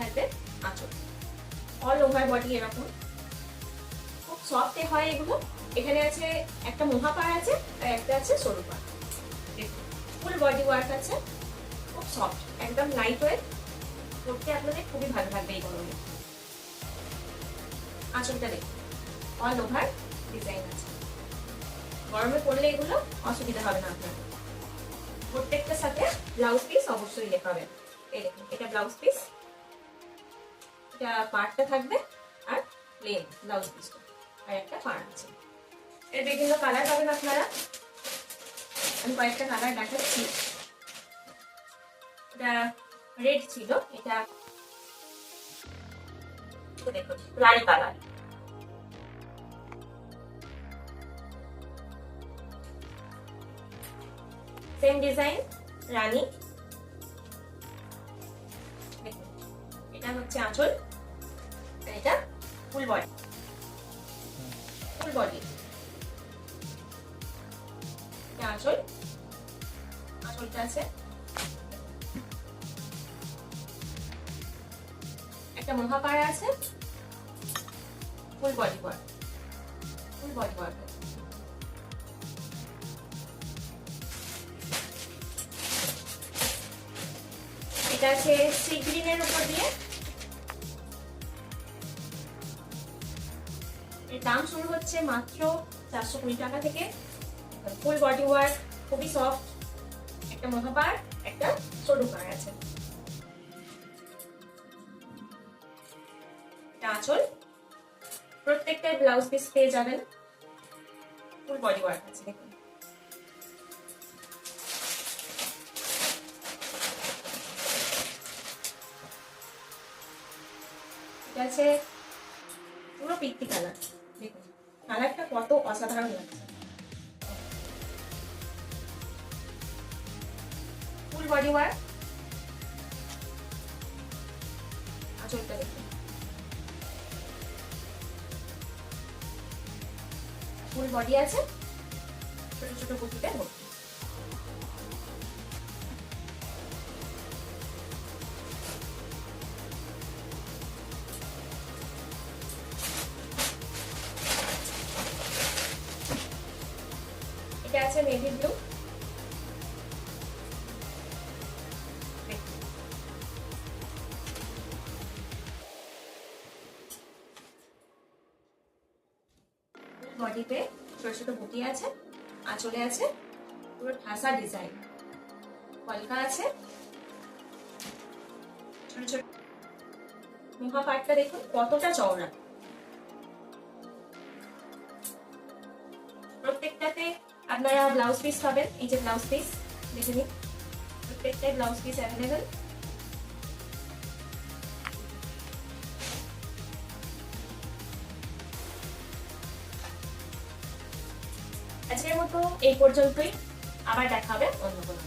থাকবে আঁচল। All over body এরকম। খুব সফট হয় এগুলো। এখানে আছে একটা আছে, আর একটা আছে ফুল বডি ওয়ার্ক আছে। খুব সফট একদম লাইট আপনাদের খুবই ভালো লাগবে এই গরমে। আঁচলটা অল ওভার ডিজাইন আছে। গরমে পড়লে এগুলো অসুবিধা হবে না আপনার। প্রত্যেকটার সাথে ব্লাউজ পিস অবশ্যই দেখুন, এটা ব্লাউজ পিস এটা থাকবে আর প্লেন ব্লাউজ পিসটা আর একটা পার্ট আছে। এর বিভিন্ন কালার পাবেন আপনারা। আমি কয়েকটা কালার দেখাচ্ছি। এটা রেড ছিল। এটা দেখুন, লাল কালার সেম ডিজাইন রানী। এটা হচ্ছে আঁচল। এটা ফুল বডি। আছে। একটা মহাপাড়া আছে। Full body work full body work এটা আছে সি গ্রিনের উপর দিয়ে। এর দাম শুরু হচ্ছে মাত্র চারশো কুড়ি টাকা থেকে। ফুল বডি ওয়ার্ক, খুবই সফট, একটা মহাপার, একটা সরু পার আছে। আঁচল। প্রত্যেকটা ব্লাউজ পিস পেয়ে যাবেন। ফুল বডি ওয়ার্ক আছে, দেখুন। আছে পুরো পিত্তি কালার। কালারটা কত অসাধারণ লাগছে। Full body work full body আছে। ছোট ছোট কুচিতে ভর্তি। এটা আছে? নেভি ব্লু বডিতে ছোট ছোট বুটি আছে, আঁচলে আছে, পুরো ঠাসা ডিজাইন কলকা আছে। ছোট ছোট মুখা দেখুন, কতটা চওড়া। আপনারা ব্লাউজ পিস পাবেন। এই যে ব্লাউজ পিস দেখে নিন। প্রত্যেকটাই ব্লাউজ পিস অ্যাভেলেবেল আজকের মতো এই পর্যন্তই। আবার দেখা হবে অন্য কোনো